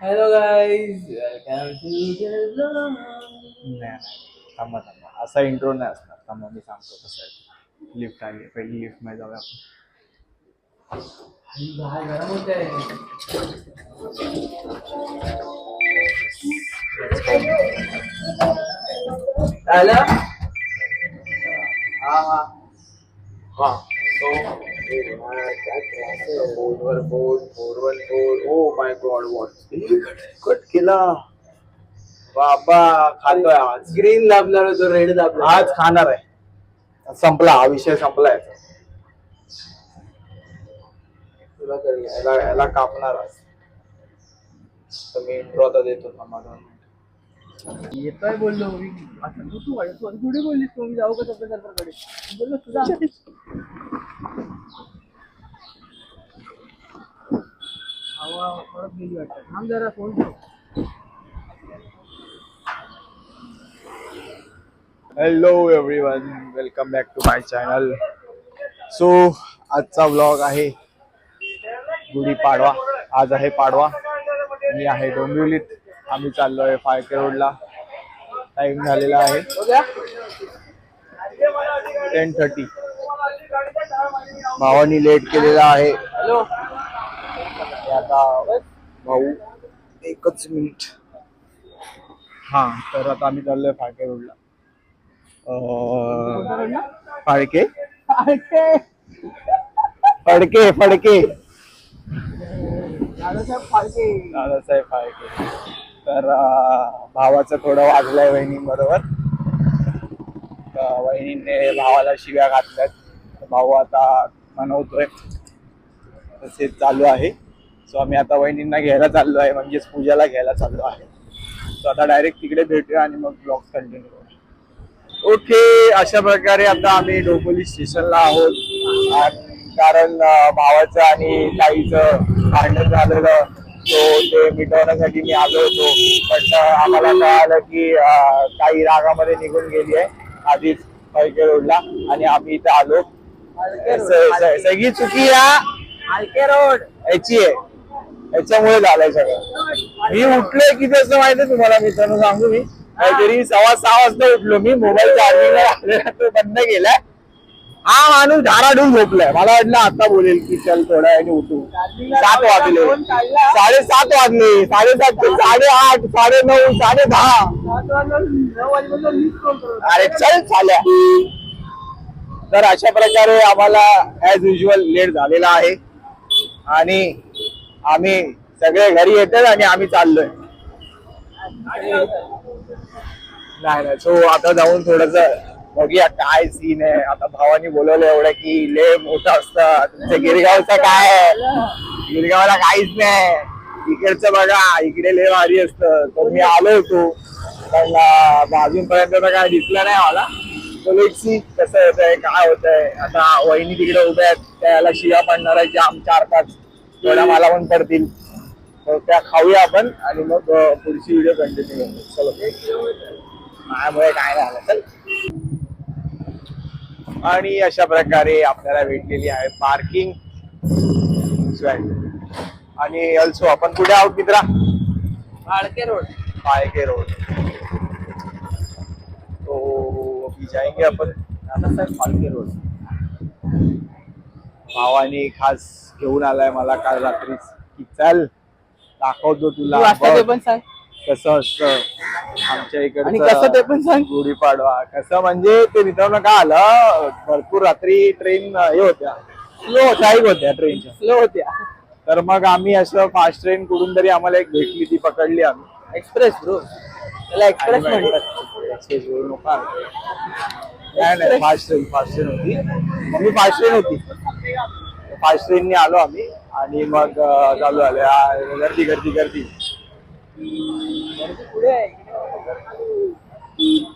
Hello guys welcome to नाही थांबा थांबा असा इंट्रो नाही असणार थांबा मी सांगतो कसं आहे लिफ्ट आली आहे. पहिली लिफ्टमध्ये जाऊया आपण बाहेर गरम होत आहे आलं हा हा हा सो फोर वर four four one four oh my god what बाबा खातोय आज. ग्रीन दाबणार होतो रेड दाबला आज खाणार आहे. संपला हा विषय संपलाय तुला याला याला कापणार आज. तर मी इंट्रो आता देतो दोन मिनिटं. येतोय बोललो मी. आता तू तू वाढ- तू थोडी बोललीस तू? मी जाऊ का सप्रेसरकडे बोललो तुझा हवा परत गेली वाटतं. थांब जरा फोन ठेव. Hello everyone welcome back to my channel so आजचा व्लॉग आहे गुढीपाडवा आज आहे पाडवा. मी आहे डोंबिवलीत. आम्ही चाललोय फायके रोडला. टाइम झालेला आहे. टेन थर्टी भावानी लेट केलेला आहे. आता भाऊ. एकच मिनिट हा तर आता आम्ही चाललोय फाळके रोडला. अं, फाळके? फडके फडके दादासाहेब फाळके. दादासाहेब फाळके. तर भावाचं थोडं वाजलंय वहिनी बरोबर वहिनीने भावाला शिव्या घातल्यात. भाऊ आता मनवतोय. तसेच चालू आहे. सो आम्ही आता वहिनींना घ्यायला चाललो आहे. म्हणजेच पूजाला घ्यायला चाललो आहे. सो आता डायरेक्ट तिकडे भेटूया आणि मग ब्लॉग कंटिन्यू ओके अशा प्रकारे आता आम्ही डोंबिवली स्टेशनला आहोत. कारण भावाचं आणि ताईचं भांडण झालेलं तो ते मिटवण्यासाठी मी आलो होतो. पण आम्हाला कळालं की ताई रागामध्ये निघून गेली आहे. आधीच पैके रोडला. आणि आम्ही इथे आलो. सगळी चुकी या रोड. याची आहे. याच्यामुळे झालंय सगळं. मी उठलोय किती असं माहिती तुम्हाला मित्रांनो सांगू मी. काहीतरी सव्वा सहा वाजता उठलो मी. मोबाईल चार्जिंगला लागलेला तो बंद केलाय. हा माणूस धाराडून झोपलाय. मला वाटलं आता बोलेल की चल थोड्या वेळाने उठू. सात वाजले. साडेसात वाजले. साडेसात ते साडेआठ साडे नऊ साडे दहा. अरे चल चाल्या तर अशा प्रकारे आम्हाला ऍज युजल लेट झालेला आहे. आणि आम्ही सगळे घरी येतात आणि आम्ही चाललोय. नाही नाही. सो आता जाऊन थोडस बघूया काय सीन आहे. आता भावानी बोलवलं एवढं की ले मोठं असतं. तुमच्या गिरगावचं काय आहे? गिरगावला काहीच नाही. इकडचं बघा इकडे लय भारी असतं. तर मी आलो होतो. पण अं, अजूनपर्यंत तर काय दिसलं नाही मला. तो लेट सी कसं होतंय काय होतंय. आता वहिनी तिकडे उभ्या आहेत. त्याला शिया पडणार आहे जाम चार पाच. थोड्या मला पण पडतील. तर त्या खाऊया आपण आणि मग अं, पुढची व्हिडिओ कंटिन्यू करू. चलो. माझ्यामुळे काय झालं चल आणि अशा प्रकारे आपल्याला भेटलेली आहे पार्किंग आणि ऑल्सो आपण कुठे आहोत मित्रा? आळके रोड. पायके रोड. तो अभी जाएंगे अपन दादासाहेब फाळके रोड. भावानी खास घेऊन आलाय मला काल रात्रीच की चल दाखवतो तुला पण सांग कसं असतं. आमच्या आणि इकडे कसं ते पण सांग. गुढीपाडवा. कसं म्हणजे ते मित्रांनो काय आलं? भरपूर रात्री ट्रेन हे होत्या. स्लो स्ट्राईक होत्या ट्रेनच्या स्लो होत्या. तर मग आम्ही असं फास्ट ट्रेन कुठून तरी आम्हाला एक भेटली ती पकडली आम्ही. एक्सप्रेस ब्रो त्याला एक्सप्रेस म्हणतात. एक्सप्रेस बोलू नका. नाही नाही फास्ट ट्रेन फास्ट ट्रेन होती. मग मी फास्ट ट्रेन होती फास्ट ट्रेनने आलो आम्ही. आणि मग चालू आ, गर्दी गर्दी गर्दी. पुढे E...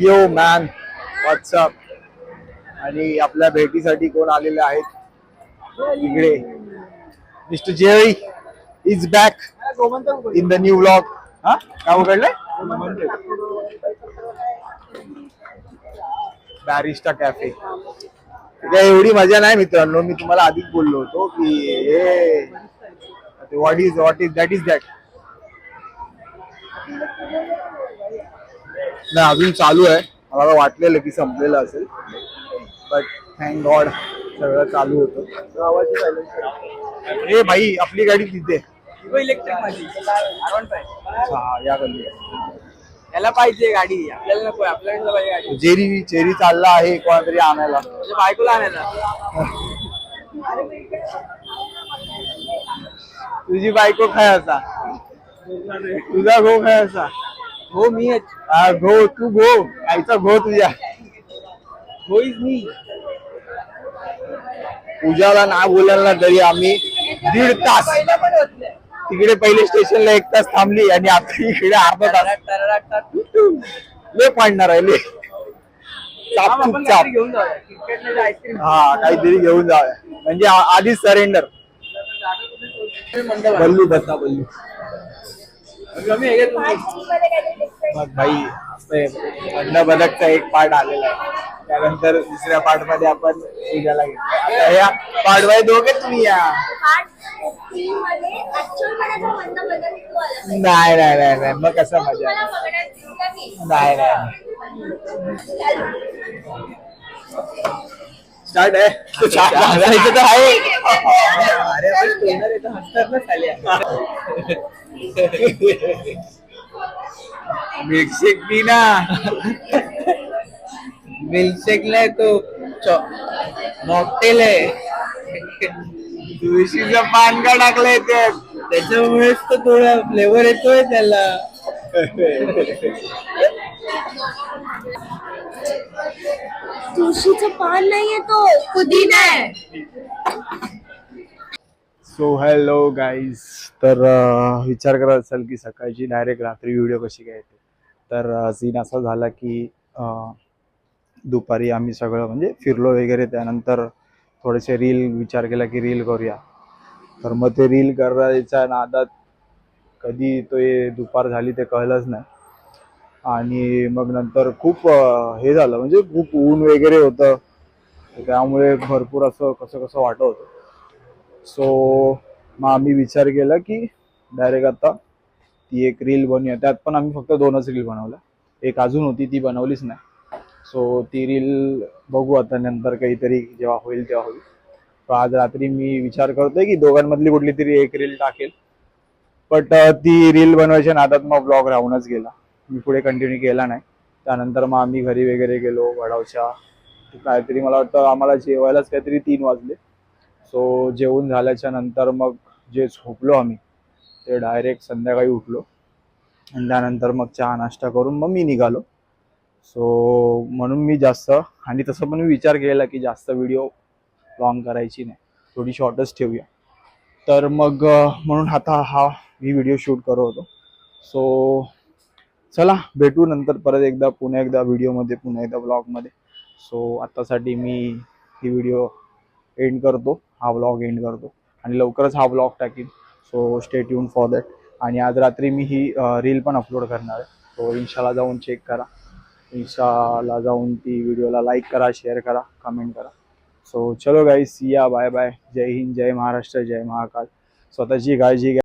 यो मॅन व्हॉट्सअप आणि आपल्या भेटीसाठी कोण आलेले आहेत? इकडे. Mister Jerry is back in the new vlog हा? काय उघडलंय? बॅरिस्टा कॅफे काय एवढी मजा नाही मित्रांनो. मी तुम्हाला आधीच बोललो होतो की हे what is what is that is that नाही अजून चालू आहे. मला वाटलेलं की संपलेलं असेल. बट थँक गॉड सगळं चालू होतं. ए भाई आपली गाडी तिथे. इलेक्ट्रिक माझी. R15. हा या गल्ली पाहिजे गाडी. आपल्याला नको आपल्याला पाहिजे गाडी. जेरी चेरी चालला आहे कोणातरी आणायला. म्हणजे बायकोला आणायला. तुझी बायको काय असा? तुझा गो काय असा? हो मी हा गो तू गो. आईचा गो तुझ्या. होईच मी. पूजाला ना बोलायला तरी आम्ही दीड तास. तिकडे पहिले स्टेशनला एक तास थांबली आणि आता इकडे अर्धा तास. पाडणार आहे चाप चाप. आईस्क्रीम हा काहीतरी घेऊन जाऊया. म्हणजे आ- आधीच सरेंडर बल्लू बसा बल्लू. कमी आहे का तुम्ही? मग भाई अन्न बदकचा एक पार्ट आलेला आहे. त्यानंतर दुसऱ्या पार्टमध्ये आपण पूजाला घेतो आता या पार्टमध्ये दोघे तुम्ही या. नाही नाही नाही नाही. मग कसं मजा नाही नाही. स्टार्ट आहे. तर आहे. अरे आपण ट्रेनर हसतात ना. मिल्कशेक पी ना मिल्कशेक नाही तो मॉकटेल आहे तुळशीचं पान का टाकलंय त्यात त्याच्यामुळेच तर थोडा फ्लेवर येतोय त्याला. तुळशीचं पान नाहीये तो पुदिना आहे. सो हॅलो गाईज तर अं, विचार करत असाल की सकाळची डायरेक्ट रात्री व्हिडिओ कशी काय येते तर सीन असा झाला की अं, दुपारी आम्ही सगळं म्हणजे फिरलो वगैरे. त्यानंतर थोडेसे रील विचार केला की रील करूया. तर मग ते रील करायच्या नादात कधी तो हे दुपार झाली ते कळलंच नाही. आणि मग नंतर खूप अं, हे झालं. म्हणजे खूप ऊन वगैरे होतं. त्यामुळे भरपूर असं कसं कसं वाटत होतं. सो मग आम्ही विचार केला की डायरेक्ट आता ती एक रील बनूया त्यात पण आम्ही फक्त दोनच रील बनवल्या. एक अजून होती ती बनवलीच नाही. सो ती रील बघू आता नंतर काहीतरी जेव्हा होईल तेव्हा होईल. आज रात्री मी विचार करतोय की दोघांमधली कुठली तरी एक रील टाकेल. बट ती रील बनवायच्या नादात मग ब्लॉग राहूनच गेला. मी पुढे कंटिन्यू केला नाही. त्यानंतर मग आम्ही घरी वगैरे गेलो वडावच्या. काहीतरी मला वाटतं आम्हाला जेवायलाच काहीतरी तीन वाजले. सो जेवून झाल्याच्यानंतर मग जे झोपलो आम्ही ते डायरेक्ट संध्याकाळी उठलो. आणि त्यानंतर मग चहा नाश्ता करून मग मी निघालो. सो म्हणून मी जास्त आणि तसं पण मी विचार केला की जास्त व्हिडिओ लॉंग करायची नाही. थोडी शॉर्टच ठेवूया. तर मग म्हणून आता हा मी व्हिडिओ शूट करत होतो. सो चला भेटू नंतर परत एकदा पुन्हा एकदा व्हिडिओमध्ये पुन्हा एकदा ब्लॉगमध्ये सो आत्तासाठी मी ही व्हिडिओ एंड करतो. हा ब्लॉग एंड करतो. आणि लवकरच हा ब्लॉग टाकीन. सो स्टेट युन फॉर दॅट आणि आज रात्री मी ही रील पण अपलोड करणार आहे. सो इन्स्टाला जाऊन चेक करा. इन्स्टाला जाऊन ती व्हिडिओला लाईक करा शेअर करा कमेंट करा. सो चलो गाईस या बाय बाय जय हिंद जय महाराष्ट्र जय महाकाल. स्वतःची काळजी घ्या.